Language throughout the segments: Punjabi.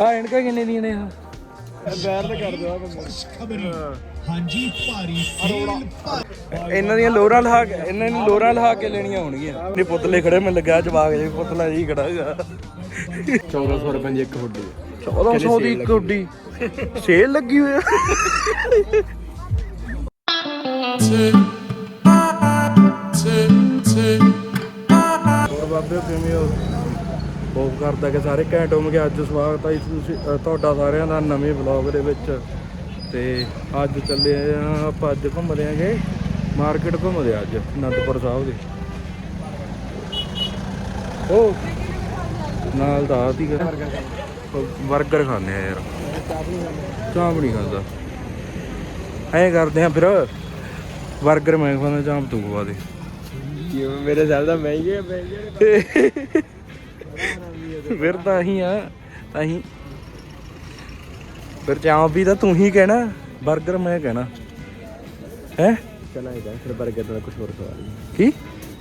ਆ ਇਨਕਾ ਕਿੰਨੇ ਦੀਆਂ ਨੇ ਆ ਬੈਰ ਤੇ ਕਰ ਦਿਓ ਖਬਰੀ ਹਾਂਜੀ ਭਾਰੀ ਸੇਲ ਇਹਨਾਂ ਦੀਆਂ ਲੋਰਾਂ ਲਹਾ ਕੇ ਇਹਨਾਂ ਨੂੰ ਲੋਰਾਂ ਲਹਾ ਕੇ ਲੈਣੀਆਂ ਹੋਣਗੀਆਂ। ਨੇ ਪੁੱਤਲੇ ਖੜੇ ਮੈਂ ਲੱਗਾ ਜਵਾਗ ਜੇ ਪੁੱਤਲਾ ਜੀ ਖੜਾ ਹੈਗਾ 1400 ਰੁਪਏ ਦੀ ਇੱਕ ਹੁੱਡੀ। 1400 ਦੀ ਇੱਕ ਉੱਡੀ ਸੇਲ ਲੱਗੀ ਹੋਈ ਆ। ਬਾਬੇ ਕਿਵੇਂ ਹੋ? ਹੋਪ ਕਰਦਾ ਕਿ ਸਾਰੇ ਘੈਂਟ ਹੋਣਗੇ ਅੱਜ ਸਵਾਗਤ ਹੈ ਤੁਸੀਂ ਤੁਹਾਡਾ ਸਾਰਿਆਂ ਦਾ ਨਵੇਂ ਵਲੌਗ ਦੇ ਵਿੱਚ। ਤੇ ਅੱਜ ਚੱਲੇ ਆ ਆਪਾਂ ਅੱਜ ਘੁੰਮਦੇ ਆਂਗੇ। ਮਾਰਕੀਟ ਘੁੰਮਦੇ ਆ ਅੱਜ ਅਨੰਦਪੁਰ ਸਾਹਿਬ ਦੇ। ਉਹ ਨਾਲ ਦਾ ਆਤੀ ਬਰਗਰ ਖਾਣੇ ਆ ਯਾਰ। ਚਾਂਪ ਨਹੀਂ ਖਾਂਦਾ। ਐਂ ਕਰਦੇ ਆ ਫਿਰ। ਬਰਗਰ ਮੈਂ ਖਾਣਾ ਚਾਂਪ ਤੂੰ ਖਵਾ ਦੇ। ਮੇਰੇ ਸਾਲ ਦਾ ਮਹਿੰਗੇ ਮਹਿੰਗੇ ਫਿਰ ਤਾਂ ਹੀ ਆ ਤਾਂ ਫਿਰ ਚਾਹ ਵੀ ਤਾਂ ਤੂੰ ਹੀ ਕਹਿਣਾ 버ਗਰ ਮੈਂ ਕਹਿਣਾ। ਹੈ? ਚਲਾਏਗਾ ਫਿਰ 버ਗਰ ਨਾਲ ਕੁਝ ਹੋਰ ਖਵਾ ਲਈ। ਕੀ?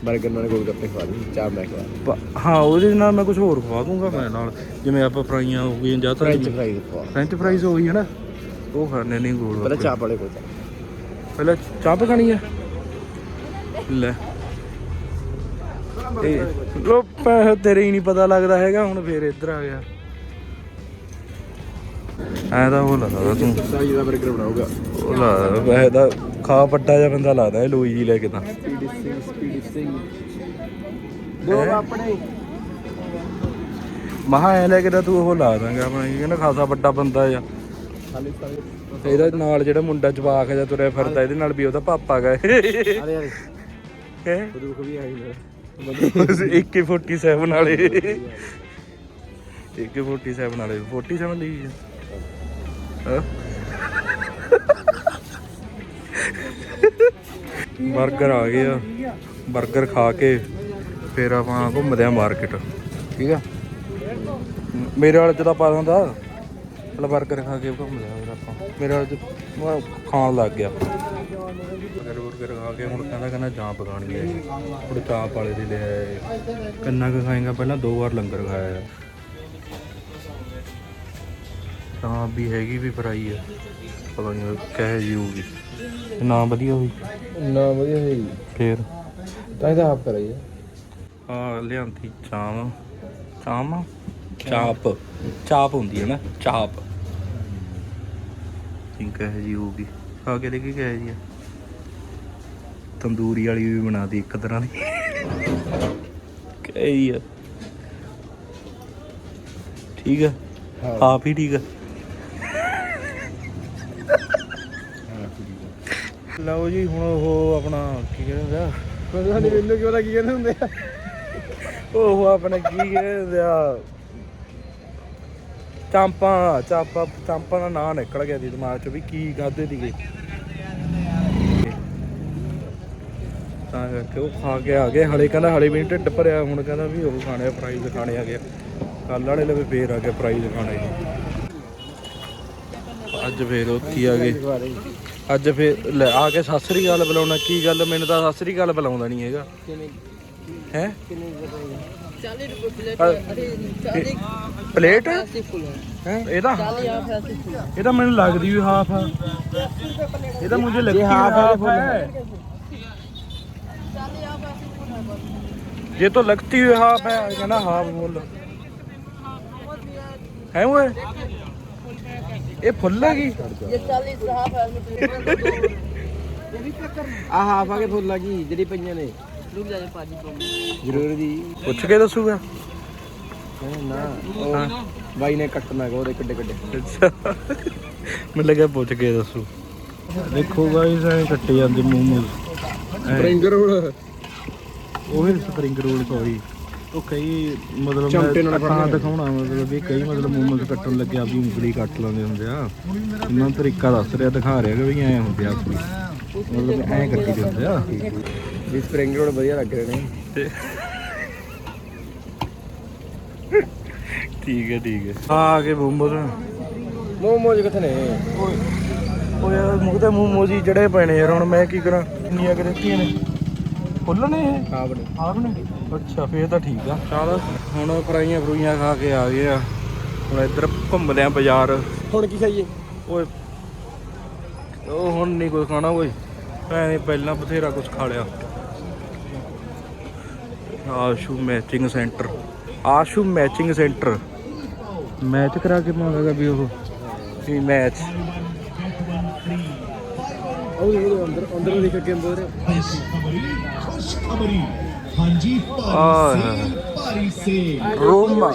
버ਗਰ ਨਾਲ ਗੋਲ ਗੱਪੇ ਖਵਾ ਲਈ ਚਾਹ ਮੈਂ ਖਵਾ ਹਾਂ ਉਹਦੇ ਨਾਲ ਮੈਂ ਕੁਝ ਹੋਰ ਖਵਾ ਦੂੰਗਾ ਮੈਂ ਨਾਲ। ਜਿਵੇਂ ਆਪਾਂ ਫਰਾਈਆਂ ਹੋ ਗਈਆਂ ਜਾਂ ਤਾਂ ਫ੍ਰੈਂਚ ਖਵਾ ਫ੍ਰੈਂਚ ਫਰਾਈਜ਼ ਹੋ ਗਈ ਹੈ ਨਾ ਉਹ ਖਾਣੇ ਨਹੀਂ ਗੋਲ ਪਹਿਲਾਂ ਚਾਹ ਵਾਲੇ ਹੈ ਲੈ। ਲੋ ਪੈਸੇ ਤੇਰੇ ਹੀ ਨਹੀਂ ਪਤਾ ਲੱਗਦਾ ਹੈਗਾ ਹੁਣ ਫੇਰ ਇੱਧਰ ਆ ਗਿਆ। ਐ ਤਾਂ ਉਹ ਲੱਗਦਾ ਤੂੰ। ਸਾਈ ਦਾ ਉਹ ਲੱਗਦਾ ਤਾਂ ਖਾ ਪੱਟਾ ਜਿਹਾ ਬੰਦਾ ਲੱਗਦਾ ਇਹ ਲੋਈ ਜੀ ਲੈ ਕੇ ਤਾਂ। ਸਪੀਡੀ ਸਿੰਘ ਸਪੀਡੀ ਸਿੰਘ ਦੋ ਆਪਣੇ। ਮਹਾ ਐ ਲੈ ਕੇ ਤਾਂ ਤੂੰ ਉਹ ਲਾ ਦਾਂਗਾ ਆਪਣਾ ਕੀ ਕਹਿੰਦਾ ਖਾਸਾ ਵੱਡਾ ਬੰਦਾ ਆ। ਤੇ ਇਹਦਾ ਨਾਲ ਜਿਹੜਾ ਮੁੰਡਾ ਜਵਾਕ ਜਿਹਾ ਤੁਰਿਆ ਫਿਰਦਾ ਇਹਦੇ ਨਾਲ ਵੀ ਉਹਦਾ ਪਾਪਾ ਗਾ ਅਰੇ ਅਰੇ। ਹੈ? ਦੁੱਖ ਵੀ ਆਈ ਮੇਰਾ AK47 ਵਾਲੇ। AK47 ਵਾਲੇ। 47 ਲਈ ਹਾਂ। 버ਗਰ ਆ ਗਏ ਆ। ਬਰਗਰ ਖਾ ਕੇ ਫੇਰ ਆਪਾਂ ਘੁੰਮਦੇ ਆ ਮਾਰਕੀਟ। ਠੀਕ ਆ? ਮੇਰੇ ਵਾਲੇ ਜਦੋਂ ਪਾ ਹੁੰਦਾ ਬਰਗਰ ਖਾ ਕੇ ਘੁੰਮਦੇ ਆ ਫਿਰ ਆਪਾਂ। ਮੇਰੇ ਵਾਲੇ ਖਾਣ ਲੱਗ ਗਿਆ। 버ਗਰ 버ਗਰ ਖਾ ਕੇ ਹੁਣ ਕਹਿੰਦਾ ਕਹਿੰਦਾ ਜਾਂ ਪਕਾਣੀ ਹੈ। ਹੁਣ ਚਾਂਪ ਵਾਲੇ ਦੇ ਲੈ ਆਏ ਕਿੰਨਾ ਕੁ ਖਾਏਗਾ? ਪਹਿਲਾਂ ਦੋ ਵਾਰ ਲੰਗਰ ਖਾਇਆ ਹੈ। ਚਾਂਪ ਵੀ ਹੈਗੀ ਵੀ ਫਰਾਈ ਹੈ। ਪਤਾ ਨਹੀਂ ਕਹੇ ਜੀ ਹੋਊਗੀ। ਨਾ ਵਧੀਆ ਹੋਈ? ਨਾ ਵਧੀਆ ਹੈ ਫੇਰ? ਤਾਂ ਇਹਦਾ ਆਪ ਕਰਾਈ ਆ ਲਿਆਂਦੀ ਚਾਮ ਚਾਮ ਚਾਪ। ਚਾਪ ਹੁੰਦੀ ਹੈ ਨਾ ਚਾਪ। ਠੀਕ ਹੈ ਜੀ ਹੋਊਗੀ? ਖਾ ਕੇ ਦੇਖੀ ਕਿਹੋ ਜੀ ਤੰਦੂਰੀ ਵਾਲੀ ਵੀ ਬਣਾਦੀ ਇੱਕ ਤਰ੍ਹਾਂ ਦੀ। ਕਹੀ ਆ। ਠੀਕ ਆ? ਆਪ ਹੀ ਠੀਕ ਆ। ਲਓ ਜੀ ਹੁਣ ਉਹ ਆਪਣਾ ਕੀ ਕਹਿੰਦੇ ਆ? ਪਤਾ ਨਹੀਂ ਮੈਨੂੰ ਕਿਉਂ ਲੱਗੀ ਕਹਿੰਦੇ ਹੁੰਦੇ ਆ। ਉਹ ਆਪਣਾ ਕੀ ਕਹਿੰਦੇ ਆ? ਚਾਂਪਾਂ ਚਾਂਪਾਂ ਚਾਂਪਾਂ ਦਾ ਨਾਂ ਨਿਕਲ ਗਿਆ ਸੀ ਦਿਮਾਗ ਚੋਂ ਵੀ ਕੀ ਖਾਦੇ ਸੀਗੇ। ਤਾਂ ਕਰਕੇ ਉਹ ਖਾ ਕੇ ਆ ਗਏ। ਹਲੇ ਕਹਿੰਦਾ ਹਲੇ ਵੀ ਨਹੀਂ ਢਿੱਡ ਭਰਿਆ, ਹੁਣ ਕਹਿੰਦਾ ਵੀ ਉਹ ਖਾਣੇ ਆ ਖਾਣੇ ਆ। ਗਿਆ ਕੱਲ ਵਾਲੇ ਲਵੇ ਫੇਰ ਆ ਗਿਆ ਪ੍ਰਾਈਜ਼ ਖਾਣੇ। ਅੱਜ ਫੇਰ ਉੱਥੇ ਆ ਗਏ। ਅੱਜ ਫੇਰ ਆ ਕੇ ਸਾਸਰੀ ਗੱਲ ਬੁਲਾਉਣਾ, ਕੀ ਗੱਲ? ਮੈਨੂੰ ਤਾਂ ਸਾਸਰੀ ਗੱਲ ਬੁਲਾਉਂਦਾ ਨਹੀਂ ਹੈਗਾ। ਹੈ? ਪਲੇਟ? ਹੈ? ਇਹਦਾ ਇਹਦਾ ਮੈਨੂੰ ਲੱਗਦੀ ਹਾਫ ਇਹਦਾ ਮੈਨੂੰ ਲੱਗਦੀ ਹਾਫ ਹੈ ये तो लगती हुई हाफ है कहना हाफ बोल है वो ये फुल लगी ये चालीस हाफ है इसमें ਆ ਹਾਫ ਆ ਕੇ ਫੁੱਲ ਲੱਗੀ ਜਿਹੜੀ ਪਈਆਂ ਨੇ रुक जाए पाजी को ਜ਼ਰੂਰ ਜੀ पूछ के दसूगा ਨਾ ਉਹ ਬਾਈ ਨੇ ਕੱਟਣਾ ਉਹਦੇ ਕਿੱਡੇ ਕਿੱਡੇ अच्छा मैं लगा पूछ के दसू देखो गाइस ऐ ਕੱਟੇ ਜਾਂਦੇ ਮੋਮੋਸ ਸਪਰਿੰਗ ਰੋਲ ਉਹ ਸਪਰਿੰਗ ਰੋਲ ਸੌਰੀ ਉਹ ਕਈ ਮਤਲਬ ਮੈਂ ਅੱਖਾਂ ਦਿਖਾਉਣਾ ਮਤਲਬ ਵੀ ਕਈ ਮਤਲਬ ਮੋਮੋਸ ਕੱਟਣ ਲੱਗਿਆ ਵੀ ਉਂਗਲੀ ਕੱਟ ਲਾਉਂਦੇ ਹੁੰਦੇ ਆ। ਇਹਨਾਂ ਤਰੀਕਾ ਦੱਸ ਰਿਹਾ ਦਿਖਾ ਰਿਹਾ ਕਿ ਵੀ ਐ ਹੁੰਦੇ ਆ ਅਸਲੀ ਮਤਲਬ ਐ ਕੱਟੀ ਦੇ ਹੁੰਦੇ ਆ। ਵੀ ਸਪਰਿੰਗ ਰੋਲ ਵਧੀਆ ਲੱਗ ਰਹੇ ਨੇ। ਠੀਕ ਹੈ ਠੀਕ ਹੈ। ਆ ਕੇ ਮੋਮੋਸ ਮੋਮੋਜ ਕਿੱਥੇ ਨੇ? ਯਾਰ ਮੂੰਹ ਤੇ ਮੋਮੋਸ ਹੀ ਜੜੇ ਨੇ ਯਾਰ ਹੁਣ ਮੈਂ ਕੀ ਕਰਾਂ? ਕਿੰਨੀਆਂ ਕਿ ਦਿੱਤੀਆਂ ਨੇ? ਫੁੱਲ ਨੇ ਇਹ ਨੇ ਆਪ ਨੇ ਅੱਛਾ ਫੇਰ ਤਾਂ ਠੀਕ ਆ। ਚੱਲ ਹੁਣ ਫਰਾਈਆਂ ਫਰੂਈਆਂ ਖਾ ਕੇ ਆ ਗਏ ਆ। ਹੁਣ ਇੱਧਰ ਘੁੰਮਦੇ ਆ ਬਾਜ਼ਾਰ। ਹੁਣ ਕੀ ਖਾਈਏ? ਓਏ ਉਹ ਹੁਣ ਨਹੀਂ ਕੁਝ ਖਾਣਾ ਓਏ। ਐਵੇਂ ਪਹਿਲਾਂ ਬਥੇਰਾ ਕੁਝ ਖਾ ਲਿਆ। Ashu matching centre. Ashu matching centre. Match ਕਰਾ ਕੇ ਮੰਗਾਗਾ ਵੀ ਉਹ। ਵੀ ਮੈਚ। ਉਹ ਅੰਦਰ ਅੰਦਰ ਦੇਖ ਕੇ ਅੰਦਰ। ਖੁਸ਼ਖਬਰੀ ਹਾਂਜੀ। ਭਾਰੀ ਸੇਲ ਭਾਰੀ sale. Roma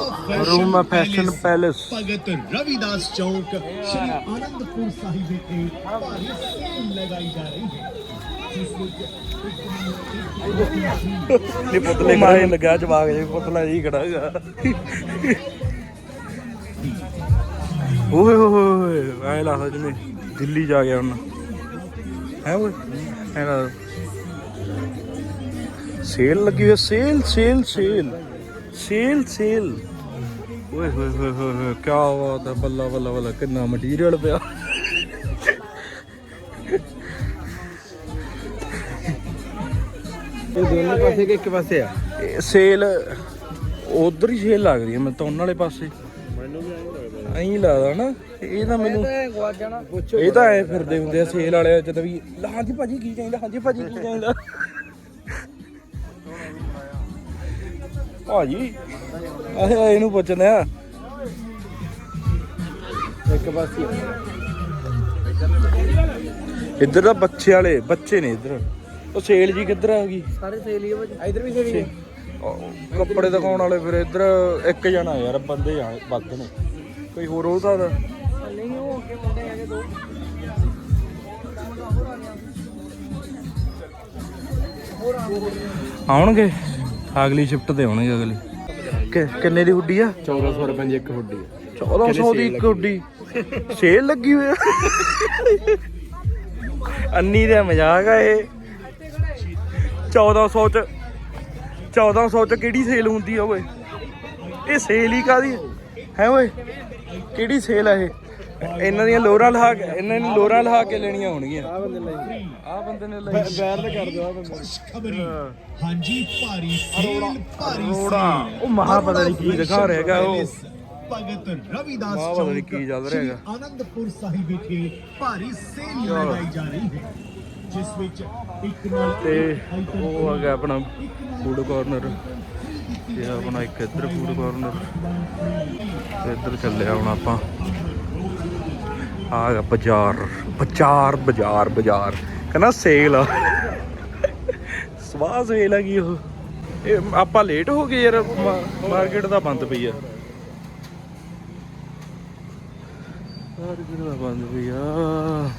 Roma fashion palace. Bhagat Ravidas Chowk Shri Anandpur Sahib ਵਿਖੇ ਭਾਰੀ ਸੇਲ ਲਗਾਈ ਜਾ ਰਹੀ ਹੈ। ਨਹੀਂ ਪੁੱਤਲੇ ਮਾਰੇ ਲੱਗਾ ਜਵਾਗ ਜੇ ਪੁੱਤਲਾ ਜੀ ਖੜਾ ਹੈਗਾ। ਓਏ ਹੋਏ ਐ ਲੱਗਦਾ ਜਿਵੇਂ ਦਿੱਲੀ ਜਾ ਗਿਆ ਹੁਣ। ਹੈ ਓਏ? ਐ ਲੱਗਦਾ ਸੇਲ ਲੱਗੀ ਹੋਈ sale sale sale. Sale sale. ਓਏ ਹੋਏ ਹੋਏ ਹੋਏ ਕੀ ਬਾਤ ਹੈ ਬੱਲਾ ਬੱਲਾ ਬੱਲਾ ਕਿੰਨਾ ਮਟੀਰੀਅਲ ਪਿਆ। ਇਹ ਦੋਨੋਂ ਪਾਸੇ ਕਿ ਇੱਕ ਪਾਸੇ ਆ? ਸੇਲ ਉਧਰ ਹੀ ਸੇਲ ਲੱਗਦੀ ਹੈ ਮੈਂ ਤਾਂ ਉਹਨਾਂ ਵਾਲੇ ਪਾਸੇ। ਮੈਨੂੰ ਵੀ ਐਂ ਲੱਗਦਾ। ਨਾ ਇਹ ਤਾਂ ਮੈਨੂੰ ਇਹ ਤਾਂ ਐ ਫਿਰਦੇ ਹੁੰਦੇ ਆ ਸੇਲ ਵਾਲੇ ਜਦੋਂ ਵੀ ਹਾਂਜੀ ਭਾਜੀ ਕੀ ਚਾਹੀਦਾ ਹਾਂਜੀ ਭਾਜੀ ਕੀ ਚਾਹੀਦਾ। ਭਾਜੀ ਆਹ ਇਹਨੂੰ ਪੁੱਛਦੇ ਆ ਇੱਕ ਪਾਸੇ। ਇੱਧਰ ਤਾਂ ਬੱਚੇ ਵਾਲੇ ਬੱਚੇ ਨੇ ਇੱਧਰ। ਉਹ ਸੇਲ ਜੀ ਕਿੱਧਰ ਆ ਗਈ? ਸਾਰੇ ਸੇਲ ਹੀ ਆ ਭਾਜੀ। ਇਧਰ ਵੀ ਸੇਲ ਹੀ ਕੱਪੜੇ ਦਿਖਾਉਣ ਵਾਲੇ ਫਿਰ ਇੱਧਰ ਇੱਕ ਜਣਾ ਯਾਰ ਬੰਦੇ ਆ ਵੱਧ ਨੇ। ਕੋਈ ਹੋਰ ਹੋ ਸਕਦਾ? ਨਹੀਂ ਉਹ ਅੱਗੇ ਮੁੰਡੇ ਹੈਗੇ ਦੋ। ਆਉਣਗੇ? ਅਗਲੀ ਸ਼ਿਫਟ ਤੇ ਆਉਣਗੇ ਅਗਲੀ। ਕਿੰਨੇ ਦੀ ਹੁੱਡੀ ਆ? 1400 ਰੁਪਏ ਦੀ ਇੱਕ ਹੁੱਡੀ 1400 ਦੀ ਇੱਕ ਹੁੱਡੀ? ਸੇਲ ਲੱਗੀ ਹੋਈ ਆ? ਅੰਨੀ ਦਾ ਮਜ਼ਾਕ ਆ ਇਹ। 1400 ਚ 1400 ਚ ਕਿਹੜੀ ਸੇਲ ਹੁੰਦੀ ਆ ਓਏ? ਇਹ ਸੇਲ ਹੀ ਕਾਦੀ ਹੈ ਓਏ? ਕਿਹੜੀ ਸੇਲ ਆ ਇਹ? ਇਹਨਾਂ ਦੀਆਂ ਲੋਰਾਂ ਲਹਾ ਕੇ ਇਹਨਾਂ ਨੇ ਲੋਰਾਂ ਲਹਾ ਕੇ ਲੈਣੀਆਂ ਹੋਣਗੀਆਂ। ਆ ਬੰਦੇ ਲਈ। ਆ ਬੰਦੇ ਨੇ ਲਈ। ਬੈਰ ਤੇ ਕਰ ਦੋ ਆ ਬੰਦੇ ਖੁਸ਼ਖਬਰੀ ਹਾਂਜੀ ਭਾਰੀ ਸੇਲ ਭਾਰੀ। ਸੇਲ। ਉਹ ਮਹਾਂ ਪਤਾ ਕੀ ਦਿਖਾ ਰਿਹਾ ਹੈਗਾ ਉਹ। ਭਗਤ ਰਵਿਦਾਸ ਚੌਕ ਕੀ ਚੱਲ ਰਿਹਾ ਹੈਗਾ। ਆਨੰਦਪੁਰ ਸਾਹਿਬ ਵਿਖੇ ਭਾਰੀ ਸੇਲ ਲਗਾਈ ਜਾ ਰਹੀ ਹੈ ਜਿਸ ਵਿੱਚ ਇੱਕ ਨਾਲ ਤੇ ਉਹ ਆ ਗਿਆ ਆਪਣਾ ਫੂਡ ਕਾਰਨਰ ਤੇ ਆਪਣਾ ਇੱਕ ਇੱਧਰ ਫੂਡ ਕਾਰਨਰ ਤੇ ਇੱਧਰ ਚੱਲਿਆ ਹੁਣ ਆਪਾਂ। ਆ ਬਾਜ਼ਾਰ ਬਾਜ਼ਾਰ ਬਾਜ਼ਾਰ ਬਾਜ਼ਾਰ। ਕਹਿੰਦਾ ਸੇਲ ਆ। ਸਵਾਹ ਸੇਲ ਆ ਕੀ ਉਹ? ਇਹ ਆਪਾਂ ਲੇਟ ਹੋ ਗਏ ਯਾਰ ਮਾਰਕੀਟ ਦਾ ਬੰਦ ਪਈ ਆ। ਮਾਰਕੀਟ ਤਾਂ ਬੰਦ ਪਈ ਆ।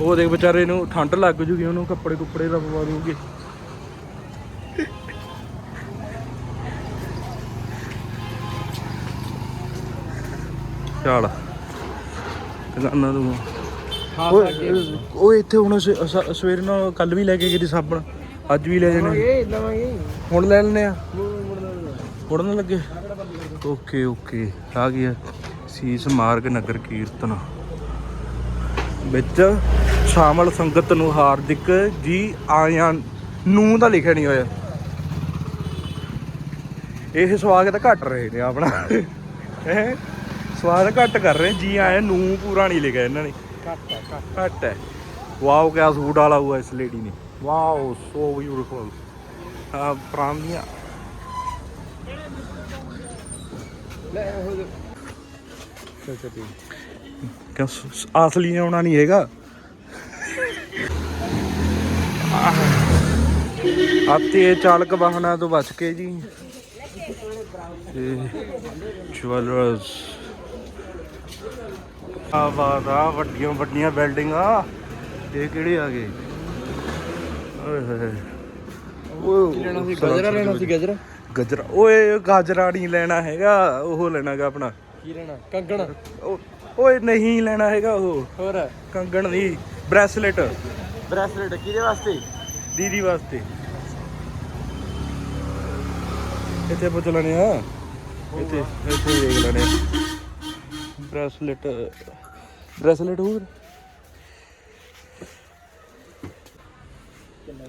ਉਹ ਦੇਖ ਵਿਚਾਰੇ ਨੂੰ ਠੰਡ ਲੱਗ ਜੂਗੀ, ਉਹਨੂੰ ਕੱਪੜੇ ਕੁੱਪੜੇ ਦਾ ਪਵਾ ਦੂਗੇ ਚੱਲ। ਕੰਨਾ ਤੂੰ ਓਏ ਓਏ ਇੱਥੇ ਹੁਣ ਸ- ਸ- ਸਵੇਰ ਨੂੰ ਕੱਲ ਵੀ ਲੈ ਕੇ ਗਏ ਸੀ ਸਾਬਣ। ਅੱਜ ਵੀ ਲੈ ਜਾਣੇ ਇਹ ਲਵਾਂਗੇ ਹੁਣ ਲੈ ਲੈਣੇ ਆ। ਪੜਨ ਲੱਗੇ। Okay okay. ਆ ਗਿਆ ਸੀਸ ਮਾਰਗ ਨਗਰ ਕੀਰਤਨ। ਵਿੱਚ ਸ਼ਾਮਲ ਸੰਗਤ ਨੂੰ ਹਾਰਦਿਕ ਜੀ ਆਇਆਂ ਨੂੰ ਤਾਂ ਲਿਖਿਆ ਨਹੀਂ ਹੋਇਆ। ਇਹ ਸਵਾਗਤ ਘੱਟ ਰਹੇ ਨੇ ਆਪਣਾ। ਹੈ? ਸਵਾਦ ਘੱਟ ਕਰ ਰਹੇ ਜੀ ਆਏ ਨੂੰ ਪੂਰਾ ਨਹੀਂ ਲਿਖਿਆ ਇਹਨਾਂ ਨੇ। ਘੱਟ ਆ, ਘੱਟ ਹੈ। ਵਾਓ ਕਿਆ ਸੂਟ ਵਾਲਾ ਹੁਆ ਇਸ ਲੇਡੀ ਨੇ। ਵਾਓ ਸੋ ਬਿਊਟੀਫੁਲ ਆ ਪ੍ਰਾਂਦੀਆਂ ਲੈ ਉਹ ਚੱਲ ਚੱਲ ਅਸਲੀ ਆਉਣਾ ਨਹੀਂ ਹੈਗਾ। ਆਤੇ ਚਾਲਕ ਵਾਹਨਾਂ ਤੋਂ ਬਚ ਕੇ ਜੀ। ਤੇ ਆ ਬਾਤ ਆ ਵੱਡੀਆਂ ਵੱਡੀਆਂ ਬਿਲਡਿੰਗਾਂ। ਇਹ ਕਿਹੜੇ ਆ ਗਏ ਓਏ ਹੋਏ ਓਏ ਲੈਣਾ ਸੀ? ਗਜਰਾ ਲੈਣਾ ਸੀ ਗਜਰਾ? ਗਜਰਾ। ਓਏ ਗਾਜਰਾ ਨਹੀਂ ਲੈਣਾ ਹੈਗਾ ਉਹ ਲੈਣਾਗਾ ਆਪਣਾ। ਕੀ ਲੈਣਾ? ਕੰਗਣ। ਓਏ ਨਹੀਂ ਲੈਣਾ ਹੈਗਾ ਉਹ। ਹੋਰ? ਕੰਗਣ ਨਹੀਂ ਬ੍ਰੈਸਲੇਟ। ਬ੍ਰੈਸਲੇਟ ਕਿਹਦੇ ਵਾਸਤੇ? ਦੀਦੀ ਵਾਸਤੇ। ਇੱਥੇ ਪੁੱਛ ਲੈਣੇ ਆ। ਇੱਥੇ ਇੱਥੇ ਦੇਖ ਲੈਣੇ ਬ੍ਰੈਸਲੇਟ ਬ੍ਰੈਸਲੇਟ ਹੋਰ?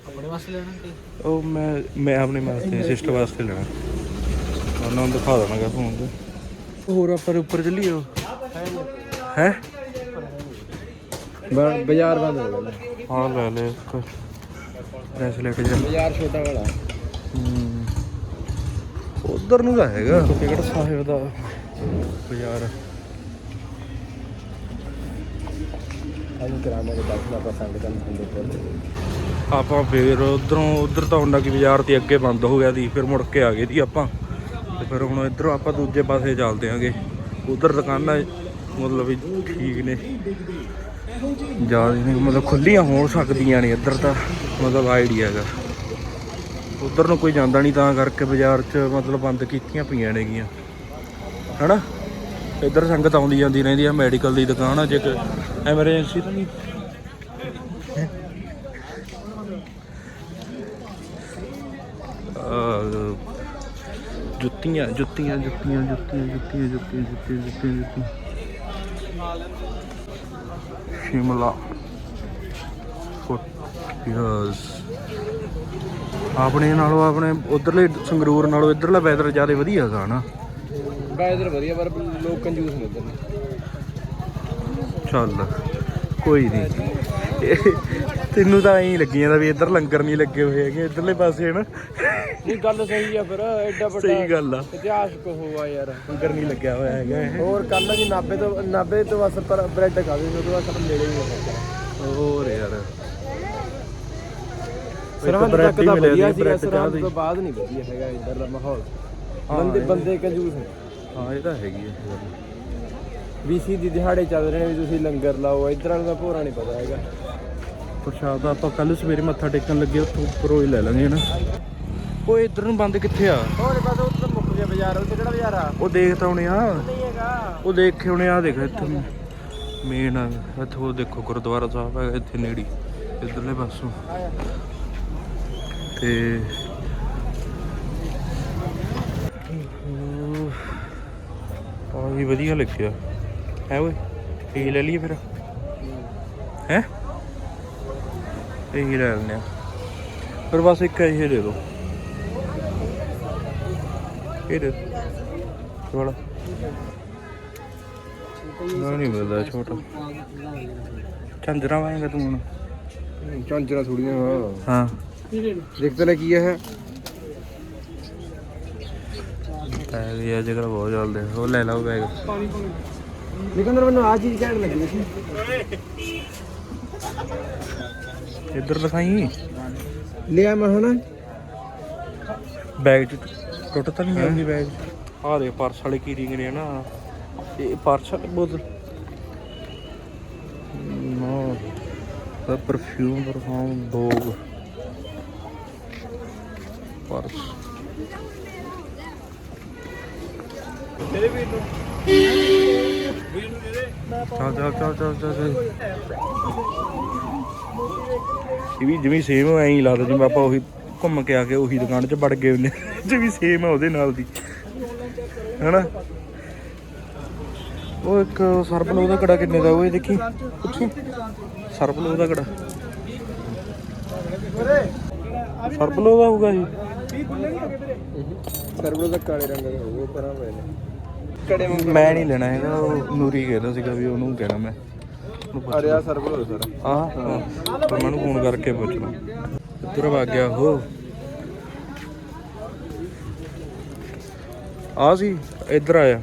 ਆਪਣੇ ਵਾਸਤੇ ਲੈਣਾ ਉਹ ਮੈਂ ਮੈਂ ਆਪਣੇ ਵਾਸਤੇ ਸਿਸਟਰ ਵਾਸਤੇ ਲੈਣਾ। ਉਹਨਾਂ ਨੂੰ ਦਿਖਾ ਦੇਣਾਗਾ ਫੋਨ ਤੇ। ਹੋਰ ਆਪਾਂ ਉੱਪਰ ਚੱਲੀਏ ਹੈ? ਬ- ਬਾਜ਼ਾਰ ਬੰਦ ਹੋ ਗਿਆ। ਹਾਂ ਲੈ ਲੈ ਇੱਕ। ਬ੍ਰੈਸਲੇਟ ਜਿਹਾ। ਬਾਜ਼ਾਰ ਛੋਟਾ ਵਾਲਾ। ਉਧਰ ਨੂੰ ਤਾਂ ਹੈਗਾ। ਫਤਿਹਗੜ੍ਹ ਸਾਹਿਬ ਦਾ ਬਾਜ਼ਾਰ। ਅਸੀਂ ਕਰਾਵਾਂਗੇ ਦਰਸ਼ਨ ਆਪਾਂ ਸੰਗਤਾਂ ਨੂੰ ਹੁੰਦੇ ਆਪਾਂ ਫੇਰ ਉਧਰੋਂ, ਉਧਰ ਤਾਂ ਹੁੰਦਾ ਕਿ ਬਾਜ਼ਾਰ ਤੇ ਅੱਗੇ ਬੰਦ ਹੋ ਗਿਆ ਸੀ, ਫਿਰ ਮੁੜ ਕੇ ਆ ਗਏ ਸੀ ਆਪਾਂ। ਤੇ ਫਿਰ ਹੁਣ ਇਧਰੋਂ ਆਪਾਂ ਦੂਜੇ ਪਾਸੇ ਚੱਲਦੇ ਆਂਗੇ। ਉਧਰ ਦੁਕਾਨਾਂ ਮਤਲਬ ਵੀ ਠੀਕ ਨੇ। ਜ਼ਿਆਦਾ ਨਹੀਂ ਮਤਲਬ ਖੁੱਲੀਆਂ ਹੋ ਸਕਦੀਆਂ ਨੇ ਇੱਧਰ ਤਾਂ, ਮਤਲਬ ਆਈਡੀਆ ਹੈਗਾ। ਉਧਰ ਨੂੰ ਕੋਈ ਜਾਂਦਾ ਨਹੀਂ ਤਾਂ ਕਰਕੇ ਬਾਜ਼ਾਰ 'ਚ ਮਤਲਬ ਬੰਦ ਕੀਤੀਆਂ ਪਈਆਂ ਨੇਗੀਆਂ। ਹਨਾ? ਇੱਧਰ ਸੰਗਤ ਆਉਂਦੀ ਜਾਂਦੀ ਰਹਿੰਦੀ ਆ ਮੈਡੀਕਲ ਦੀ ਦੁਕਾਨ ਆ, ਜੇ ਐਮਰਜੈਂਸੀ ਤਾਂ ਨਹੀਂ। ਜੁੱਤੀਆਂ ਜੁੱਤੀਆਂ ਜੁੱਤੀਆਂ ਜੁੱਤੀਆਂ ਜੁੱਤੀਆਂ ਜੁੱਤੀਆਂ ਜੁੱਤੀਆਂ ਜੁੱਤੀਆਂ ਜੁੱਤੀਆਂ। ਸ਼ਿਮਲਾ। ਯਸ ਆਪਣੇ ਨਾਲੋਂ ਆਪਣੇ ਉਧਰਲੇ ਸੰਗਰੂਰ ਨਾਲੋਂ ਇਧਰਲਾ ਵੈਦਰ ਜ਼ਿਆਦਾ ਵਧੀਆ ਹੈਗਾ ਨਾ। ਬਾਇਦਰ ਵਧੀਆ, ਪਰ ਲੋਕ ਕੰਜੂਸ ਨੇ। ਉਧਰ ਚੱਲ। ਕੋਈ ਨਹੀਂ ਤੈਨੂੰ ਤਾਂ ਐਂ ਲੱਗੀ ਜਾਂਦਾ ਵੀ ਇੱਧਰ ਲੰਗਰ ਨਹੀਂ ਲੱਗੇ ਹੋਏ ਹੈਗੇ ਇਧਰਲੇ ਪਾਸੇ ਹਨ। ਨਹੀਂ ਗੱਲ ਸਹੀ ਆ ਫਿਰ ਐਡਾ ਵੱਡਾ ਸਹੀ ਗੱਲ ਆ। ਇਤਿਹਾਸ ਕੋ ਹੋਆ ਯਾਰ। ਲੰਗਰ ਨਹੀਂ ਲੱਗਿਆ ਹੋਇਆ ਹੈਗਾ ਹੋਰ ਕੱਲ ਜੀ 90 ਤੋਂ 90 ਤੋਂ ਬਸ ਪਰ ਬ੍ਰੈਡ ਖਾ ਦੇ ਉਹ ਤੋਂ ਬਾਅਦ ਸਾਨੂੰ ਨੇੜੇ ਹੀ ਹੋ ਸਕਦਾ ਹੋਰ ਯਾਰ। ਸਰਹੰਦ ਤੱਕ ਤਾਂ ਵਧੀਆ ਸੀ, ਸਰਹੰਦ ਚਾਹ ਦੀ। ਤੋਂ ਬਾਅਦ ਨਹੀਂ ਵਧੀਆ ਹੈਗਾ ਇੱਧਰ ਦਾ ਮਾਹੌਲ ਬੰਦੇ ਬੰਦੇ ਕੰਜੂਸ ਨੇ। ਹਾਂ ਇਹ ਤਾਂ ਹੈਗੀ ਹੈ ਵੀਸੀ ਦੀ ਦਿਹਾੜੇ ਚੱਲ ਰਹੇ ਨੇ ਵੀ ਤੁਸੀਂ ਲੰਗਰ ਲਾਓ ਇੱਧਰ ਦਾ ਭੋਰਾ ਨਹੀਂ ਪਤਾ ਹੈਗਾ। ਪ੍ਰਸ਼ਾਦ ਆਪਾਂ ਕੱਲ ਸਵੇਰੇ ਮੱਥਾ ਟੇਕਣ ਲੱਗੇ ਉੱਥੋਂ ਉੱਪਰੋਂ ਹੀ ਲੈ ਲਾਂਗੇ ਨਾ ਓਏ ਇੱਧਰ ਨੂੰ ਬੰਦ ਕਿੱਥੇ ਆ? ਹੋਰ ਬਸ ਉੱਧਰ ਮੁੱਕ ਗਿਆ ਬਾਜ਼ਾਰ ਉੱਥੇ ਕਿਹੜਾ ਬਾਜ਼ਾਰ ਆ? ਉਹ ਦੇਖ ਤਾਂ ਹੁਣੇ ਆ। ਨਹੀਂ ਹੈਗਾ। ਉਹ ਦੇਖ ਕੇ ਹੁਣੇ ਆ ਦੇਖ ਇੱਥੇ ਮੇਨ ਇੱਥੋਂ ਉਹ ਦੇਖੋ ਗੁਰਦੁਆਰਾ ਸਾਹਿਬ ਹੈ ਇੱਥੇ ਨੇੜੀ। ਇੱਧਰਲੇ ਪਾਸੋਂ। ਤੇ ਆ ਵੀ ਵਧੀਆ ਲੱਗਿਆ ਹੈ ਓਏ ਇਹ ਲੈ ਲਈਏ ਫਿਰ। ਹੈ? ਇਹ ਲੈ ਲੈਣੇ ਫਿਰ ਬਸ ਇੱਕ ਇਹ ਦੇ ਦਿਓ ਇਹ ਦੇ ਥੋੜਾ ਨਾ ਨਹੀਂ ਮਿਲਦਾ ਛੋਟਾ। ਚੰਦਰਾ ਵਾਏਗਾ ਤੂੰ ਹੁਣ। ਚਾਂਚਰਾ ਥੋੜੀਆਂ ਹਾਂ। ਹਾਂ। ਦੇਖ ਤੇ ਲੈ ਕੀ ਹੈ। ਇਹ ਅੱਜ ਕੱਲ੍ਹ ਬਹੁਤ ਚੱਲਦੇ। ਉਹ ਲੈ ਲਓ ਬੈਗ ਨਿਕੰਦਰ ਮੈਨੂੰ ਆ ਚੀਜ਼ ਕਹਿਣ ਲੱਗੀ ਸੀ। ਇੱਧਰ ਦਿਖਾਈ। ਲਿਆ ਮੈਂ ਹੁਣ। ਬੈਗ ਚ ਟੁੱਟ ਤਾਂ ਨਹੀਂ ਜਾਂਦੀ ਬੈਗ ਆ ਦੇ ਪਰਸ ਵਾਲੇ ਕੀ ਰਿੰਗ ਨੇ ਨਾ। ਇਹ ਪਰਸ ਵਾਲੇ ਬੋਤਲ? ਨੋ ਦਾ ਪਰਫਿਊਮ ਪਰਫਾਮ ਡੋਗ ਪਰਸ। ਚੱਲ ਚੱਲ ਚੱਲ ਚੱਲ ਚੱਲ ਚੱਲ ਇਹ ਵੀ ਜਿਵੇਂ ਸੇਮ ਐਂ ਹੀ ਲੱਗਦਾ ਜਿਵੇਂ ਆਪਾਂ ਉਹੀ ਘੁੰਮ ਕੇ ਆ ਕੇ ਉਹੀ ਦੁਕਾਨ 'ਚ ਵੜ ਗਏ ਹੁੰਦੇ ਜਿਵੇਂ ਸੇਮ ਆ ਉਹਦੇ ਨਾਲ ਦੀ। ਹੈਨਾ? ਉਹ ਇੱਕ ਸਰਬਲੋ ਦਾ ਕੜਾ ਕਿੰਨੇ ਦਾ ਉਹ ਇਹ ਦੇਖੀ? ਪੁੱਛੀ? ਸਰਬਲੋ ਦਾ ਕੜਾ। ਸਰਬਲੋ ਦਾ ਹੋਊਗਾ ਜੀ। ਸਰਵਰ ਦਾ ਕਾਲੇ ਰੰਗ ਦਾ ਹੋਊਗਾ ਪਰਾਂ ਪਏ ਨੇ। ਕੜੇ ਮੈਂ ਨਹੀਂ ਲੈਣਾ ਹੈਗਾ ਉਹ ਨੂਰੀ ਕਹਿੰਦਾ ਸੀਗਾ ਵੀ ਉਹਨੂੰ ਕਹਿਣਾ ਮੈਂ। ਅਰੇ ਆ ਸਰਵਰ ਹੋ ਸਰ। ਆਹ? ਪਰ ਮੈਨੂੰ ਫੋਨ ਕਰਕੇ ਪੁੱਛਣਾ ਇੱਧਰ ਵਗ ਗਿਆ ਉਹ। ਆ ਸੀ ਇੱਧਰ ਆਇਆ।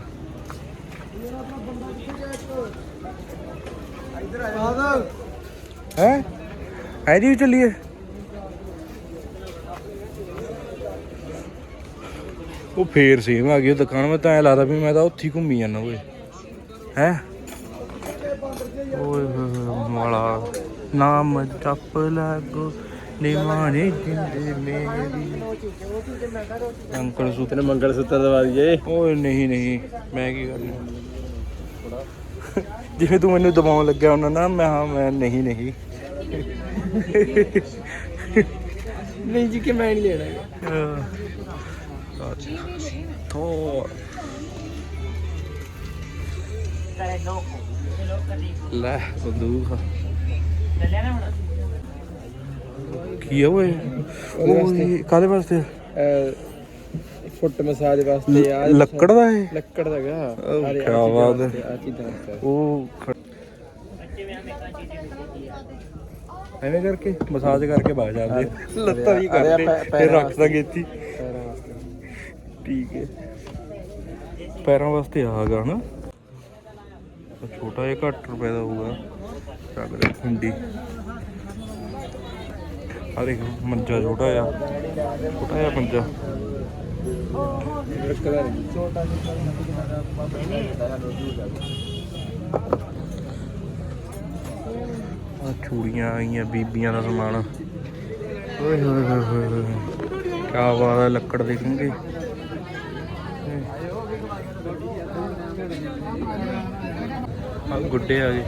ਹੈ? ਐਦੀ ਵੀ ਚੱਲੀਏ ਉਹ ਫੇਰ ਸੇਮ ਆ ਗਈ ਉਹ ਦੁਕਾਨ ਮੈਂ ਤਾਂ ਐ ਲੱਗਦਾ ਵੀ ਮੈਂ ਤਾਂ ਉੱਥੇ ਘੁੰਮੀ ਜਾਂਦਾ ਓਏ ਹੈ? ਓਏ ਮਾਲਾ। ਨਾਮ ਜਪ ਲਾਗੋ ਨਿਮਾਣੇ ਜਿੰਦੇ ਮੇਰੀ। ਅੰਕਲ ਸੁ ਤੈਨੂੰ ਮੰਗਲ ਸੂਤਰ ਦਵਾ ਦਈਏ। ਓਏ ਨਹੀਂ ਨਹੀਂ ਮੈਂ ਕੀ ਕਰਨਾ? ਜਿਵੇਂ ਤੂੰ ਮੈਨੂੰ ਦਬਾਉਣ ਲੱਗਿਆ ਉਹਨਾਂ ਨਾ ਮੈਂ ਹਾਂ ਮੈਂ ਨਹੀਂ ਨਹੀਂ। ਨਹੀਂ ਜੀ ਕਿ ਮੈਂ ਨਹੀਂ ਲੈਣਾ। ਹੈਗਾ। ਥੋ ਲੈ ਬੰਦੂਕ ਕੀ ਆ ਓਏ? ਓਏ ਕਾਦੇ ਵਾਸਤੇ। ਫੁੱਟ ਮਸਾਜ ਵਾਸਤੇ ਆ। ਲੱਕੜ ਦਾ ਇਹ? ਲੱਕੜ ਦਾ ਗਾ ਉਹ ਕਿਆ ਬਾਤ ਹੈ। ਉਹ ਐਵੇਂ ਕਰਕੇ ਮਸਾਜ ਕਰਕੇ ਬਾਗ ਜਾਂਦੇ ਲੱਤਾਂ ਵੀ ਕਰਦੇ ਪੈਰਾਂ ਰੱਖ ਦਾਂਗੇ ਇੱਥੇ। ਠੀਕ ਹੈ। ਪੈਰਾਂ ਵਾਸਤੇ ਆਗਾ ਨਾ। ਛੋਟਾ ਜਿਹਾ ਘੱਟ ਰੁਪਏ ਦਾ ਹੋਊਗਾ। ਚੱਕ ਦੇ ਆ ਦੇਖ, ਮੰਜਾ ਛੋਟਾ ਜਿਹਾ। ਛੋਟਾ ਜਿਹਾ ਮੰਜਾ। ਆ ਚੂੜੀਆਂ ਆਈਆਂ, ਬੀਬੀਆਂ ਦਾ ਸਮਾਨ। ਓਏ ਹੋਏ ਹੋਏ ਹੋਏ ਕੀ ਬਾਤ ਹੈ, ਲੱਕੜ ਦੇ ਕੰਗੇ ਆ ਗੁੱਡੇ ਆ ਗਏ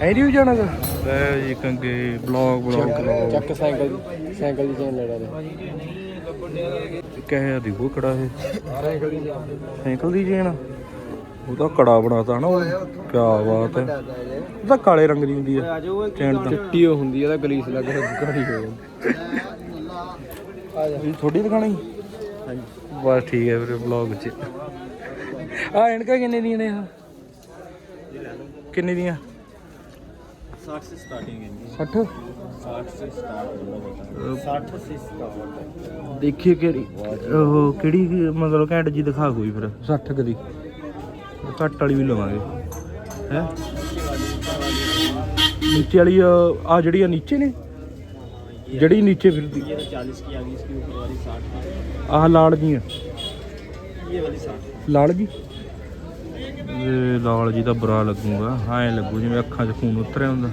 ਐ ਨਹੀਂ ਜਾਣਾ ਗਾ? ਲੈ ਜੀ ਕੰਗੇ ਬਲੌਗ ਬਲੌਗ। ਬਲੌਗ ਚੱਕ ਸਾਈਕਲ ਦੀ ਸਾਈਕਲ ਦੀ ਚੇਨ ਲੜਾ ਦੇ ਕਹੇ ਦੇਖੋ ਕੜਾ ਇਹ? ਸਾਈਕਲ ਦੀ ਚੇਨ। ਸਾਈਕਲ ਦੀ ਚੇਨ ਉਹਦਾ ਕੜਾ ਬਣਾਤਾ ਨਾ ਉਹ। ਕੀ ਬਾਤ ਹੈ। ਉਹ ਤਾਂ ਕਾਲੇ ਰੰਗ ਦੀ ਹੁੰਦੀ ਹੈ ਚੈਨ ਤਾਂ ਚਿੱਟੀ ਉਹ ਹੁੰਦੀ ਆ ਉਹਦਾ ਗਲੀਸ ਲੱਗ ਘੜੀ ਹੋ ਜਾਂਦੀ ਆ ਜਾ ਥੋੜੀ ਦਿਖਾਣੀ ਹਾਂਜੀ। ਬਸ ਠੀਕ ਹੈ ਵੀਰੇ ਵਲੌਗ 'ਚ। ਆ ਐਨਕਾਂ ਕਿੰਨੇ ਦੀਆਂ ਨੇ ਆ ਕਿੰਨੇ ਦੀਆਂ 60 से स्टार्टिंग है 60 60 से स्टार्ट 60 से स्टार्ट ਦੇਖੀਏ ਕਿਹੜੀ ਉਹ ਕਿਹੜੀ ਮਤਲਬ ਘੈਂਟ ਜੀ ਦਿਖਾ ਕੋਈ ਫਿਰ 60 ਕਦੀ ਘੱਟ ਵਾਲੀ ਵੀ ਲਵਾਂਗੇ ਹੈ ਨੀਚੇ ਵਾਲੀ ਆ ਜਿਹੜੀ ਆ ਨੀਚੇ ਨੇ ਜਿਹੜੀ ਨੀਚੇ ਫਿਰਦੀ ये 40 की आ गई इसके ऊपर वाली 60 ਆਹ ਲਾਲ ਜੀ ਆ ये वाली 60 ਲਾਲ ਜੀ ਇਹ ਲਾਲ ਜੀ ਦਾ ਬੁਰਾ ਲੱਗੂਗਾ, ਐਂ ਲੱਗੂ ਜਿਵੇਂ ਅੱਖਾਂ 'ਚ ਖੂਨ ਉਤਰਿਆ ਹੁੰਦਾ।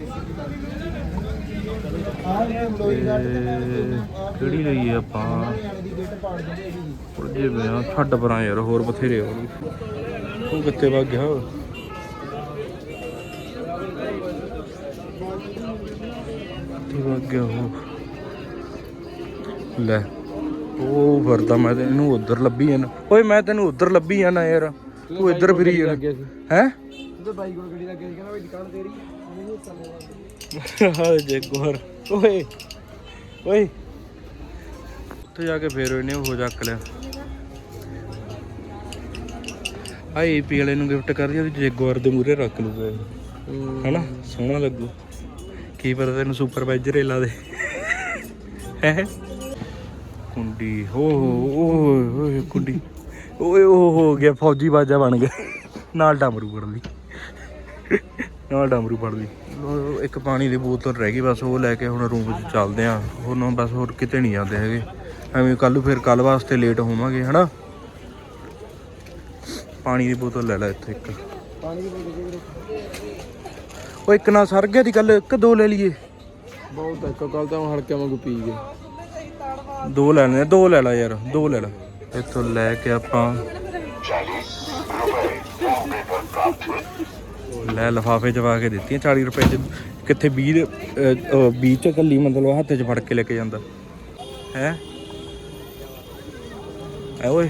ਕਿਹੜੀ ਲਈਏ ਆਪਾਂ? ਪੁਰਜੇ ਬਿਆ ਛੱਡ ਪਰਾਂ ਯਾਰ, ਹੋਰ ਬਥੇਰੇ ਹੋਰ ਵੀ। ਉਹ ਕਿੱਥੇ ਵਗ ਗਿਆ? ਕਿੱਥੇ ਵਗ ਗਿਆ ਉਹ? ਲੈ, ਉਹ ਵਰਦਾ ਮੈਂ ਤੈਨੂੰ ਇਹਨੂੰ ਉਧਰ ਲੱਭੀ ਜਾਣਾ ਓਏ, ਮੈਂ ਤੈਨੂੰ ਉਧਰ ਲੱਭੀ ਜਾਣਾ ਯਾਰ। ਤੂੰ ਇੱਧਰ ਫਿਰੀ ਸੀ। ਹੈ? ਉਹਦੇ ਬਾਈ ਕੋਲ ਗੱਡੀ ਲੱਗ ਗਈ ਕਹਿੰਦਾ ਬਈ ਦੁਕਾਨ ਤੇਰੀ ਨਹੀਂ ਚੱਲੇਗਾ ਹਾਂ ਜੈਗੁਆਰ ਓਏ ਓਏ। ਉੱਥੇ ਜਾ ਕੇ ਫੇਰ ਇਹਨੇ ਉਹ ਚੱਕ ਲਿਆ। ਆ ਏਪੀ ਵਾਲੇ ਨੂੰ ਗਿਫਟ ਕਰ ਦਿਆ ਵੀ ਜੈਗੁਆਰ ਦੇ ਮੂਹਰੇ ਰੱਖ ਲੂਗਾ। ਹਨਾ? ਸੋਹਣਾ ਲੱਗੂ। ਕੀ ਪਤਾ ਤੈਨੂੰ ਸੁਪਰਵਾਈਜ਼ਰ ਹੀ ਲਾ ਦੇ। ਹੈ? ਕੁੰਡੀ ਹੋ ਹੋ ਓਏ ਓਏ ਕੁੰਡੀ। ਓਏ ਉਹ ਹੋ ਗਿਆ ਫੌਜੀ ਬਾਜਾ ਬਣ ਗਿਆ। ਨਾਲ ਡਮਰੂ ਫੜ ਲਈ। ਨਾਲ ਡਮਰੂ ਫੜ ਲਈ। ਇੱਕ ਪਾਣੀ ਦੀ ਬੋਤਲ ਰਹਿ ਗਈ ਬਸ ਉਹ ਲੈ ਕੇ ਹੁਣ ਰੂਮ 'ਚ ਚੱਲਦੇ ਆ। ਹੁਣ ਬਸ ਹੋਰ ਕਿਤੇ ਨਹੀਂ ਜਾਂਦੇ ਹੈਗੇ। ਐਵੇਂ ਕੱਲ ਨੂੰ ਫਿਰ ਕੱਲ ਵਾਸਤੇ ਲੇਟ ਹੋਵਾਂਗੇ ਹਨਾ? ਪਾਣੀ ਦੀ ਬੋਤਲ ਲੈ ਲੈ ਇੱਥੇ ਇੱਕ। ਪਾਣੀ ਦੀ ਬੋਤਲ ਦੇ ਉਹ ਇੱਕ ਨਾ ਸਰ ਗਿਆ ਦੀ ਕੱਲ ਇੱਕ ਦੋ ਲੈ ਲਈਏ। ਬਹੁਤ ਹੈ ਕੱਲ ਤਾਂ ਹਲਕੇ ਵਾਂਗੂ ਪੀ ਗਏ। ਦੋ ਲੈ ਲੈਣੇ ਦੋ ਲੈ ਲੈ ਯਾਰ ਦੋ ਲੈ ਲੈ। ਇੱਥੋਂ ਲੈ ਕੇ ਆਪਾਂ ਲੈ ਲਫਾਫੇ ਚ ਪਾ ਕੇ ਦਿੱਤੀਆਂ 40 ਰੁਪਏ ਚ। ਕਿੱਥੇ 20 20 ਚ ਕੱਲੀ ਮਤਲਬ ਹੱਥ ਚ ਫੜ ਕੇ ਲੈ ਕੇ ਜਾਂਦਾ। ਹੈ? ਐ ਓਏ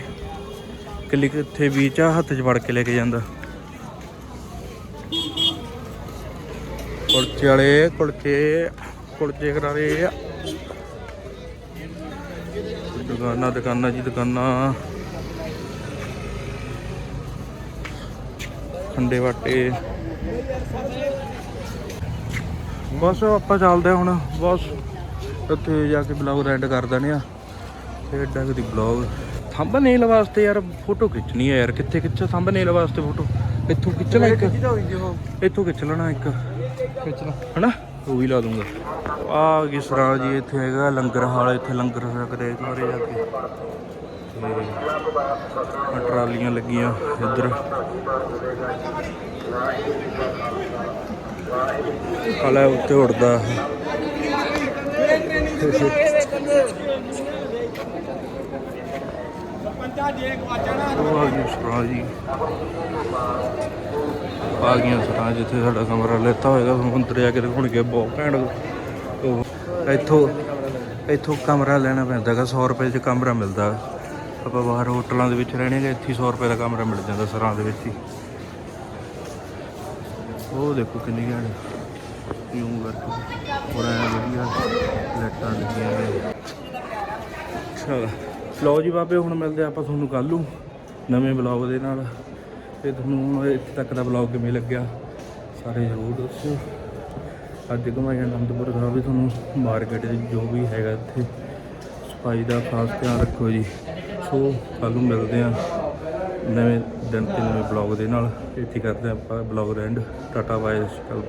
ਕੱਲੀ ਕਿੱਥੇ 20 ਚ ਹੱਥ ਚ ਫੜ ਕੇ ਲੈ ਕੇ ਜਾਂਦਾ। ਕੁਲਚੇ ਵਾਲੇ, ਕੁਲਚੇ ਕੁਲਚੇ ਕਰਾਰੇ। ਦੁਕਾਨਾਂ ਦੁਕਾਨਾਂ ਜੀ ਦੁਕਾਨਾਂ। ਖੰਡੇ ਵਾਟੇ। ਬਸ ਆਪਾਂ ਚੱਲਦੇ ਹੁਣ ਬਸ। ਉੱਥੇ ਜਾ ਕੇ ਬਲੌਗ ਐਂਡ ਕਰ ਦਿੰਦੇ ਆ ਫਿਰ ਏਡਾ ਕਦੀ ਬਲੌਗ ਥੰਬਨੇਲ ਵਾਸਤੇ ਯਾਰ ਫੋਟੋ ਖਿੱਚਣੀ ਆ ਯਾਰ। ਕਿੱਥੇ ਖਿੱਚਾਂ ਥੰਬਨੇਲ ਵਾਸਤੇ ਫੋਟੋ ਇੱਥੋਂ ਖਿੱਚ ਲੈ ਇੱਕ। ਇੱਥੋਂ ਖਿੱਚ ਲੈਣਾ ਇੱਕ। ਖਿੱਚਣਾ ਹਨਾ? ਉਹ ਵੀ ਲਾ ਦੂੰਗਾ। ਆ ਕਿਸ ਤਰ੍ਹਾਂ ਜੀ ਇੱਥੇ ਹੈਗਾ ਲੰਗਰ ਹਾਲ ਇੱਥੇ ਲੰਗਰ ਸਕਦੇ ਇੱਕ ਵਾਰੀ ਜਾ ਕੇ। ਤੇ ਆਹ ਟਰਾਲੀਆਂ ਲੱਗੀਆਂ ਇੱਧਰ। ਹਾਲੇ ਉੱਤੇ ਉੜਦਾ ਉਹ ਆ ਗਈ ਸਰਾਂ ਜੀ। ਆ ਗਈਆਂ ਸਰਾਂ ਜਿੱਥੇ ਸਾਡਾ ਕਮਰਾ ਲੈਤਾ ਹੋਏਗਾ ਹੁਣ ਅੰਦਰ ਜਾ ਕੇ ਦਿਖਾਉਣਗੇ ਬਹੁਤ ਭੈਣ ਉਹ। ਇੱਥੋਂ ਇੱਥੋਂ ਕਮਰਾ ਲੈਣਾ ਪੈਂਦਾ ਗਾ 100 ਰੁਪਏ 'ਚ ਕਮਰਾ ਮਿਲਦਾ। ਆਪਾਂ ਬਾਹਰ ਹੋਟਲਾਂ ਦੇ ਵਿੱਚ ਰਹਿਣੇ ਗੇ ਇੱਥੇ 100 ਰੁਪਏ ਦਾ ਕਮਰਾ ਮਿਲ ਜਾਂਦਾ ਸਰਾਂ ਦੇ ਵਿੱਚ ਹੀ। ਉਹ ਦੇਖੋ ਕਿੰਨੀ ਘੈਂਟ ਕਿਉਂ ਕਰਕੇ ਹੋਰ ਵਧੀਆ ਲੈਟਾਂ ਲੱਗੀਆਂ ਨੇ। ਚਲ ਲਓ ਜੀ ਬਾਬੇ, ਹੁਣ ਮਿਲਦੇ ਆਪਾਂ ਤੁਹਾਨੂੰ ਕੱਲ੍ਹ ਨੂੰ, ਨਵੇਂ ਬਲੌਗ ਦੇ ਨਾਲ। ਤੇ ਤੁਹਾਨੂੰ ਹੁਣ ਇੱਥੇ ਤੱਕ ਦਾ ਬਲੌਗ ਕਿਵੇਂ ਲੱਗਿਆ, ਸਾਰੇ ਜ਼ਰੂਰ ਦੱਸਿਓ। ਅੱਜ ਘੁਮਾਈ ਅਨੰਦਪੁਰ ਸਾਹਿਬ ਵੀ ਤੁਹਾਨੂੰ, ਮਾਰਕੀਟ ਜੋ ਵੀ ਹੈਗਾ ਇੱਥੇ, ਸਫ਼ਾਈ ਦਾ ਖਾਸ ਧਿਆਨ ਰੱਖੋ ਜੀ। ਸੋ ਕੱਲ੍ਹ ਨੂੰ ਮਿਲਦੇ ਆ ਨਵੇਂ ਦਿਨ ਤੇ ਨਵੇਂ ਬਲੌਗ ਦੇ ਨਾਲ। ਇੱਥੇ ਕਰਦੇ ਹਾਂ ਆਪਾਂ ਬਲੌਗ ਰੈਂਡ ਟਾਟਾ ਬਾਏ ਸਤਿ ਸ਼੍ਰੀ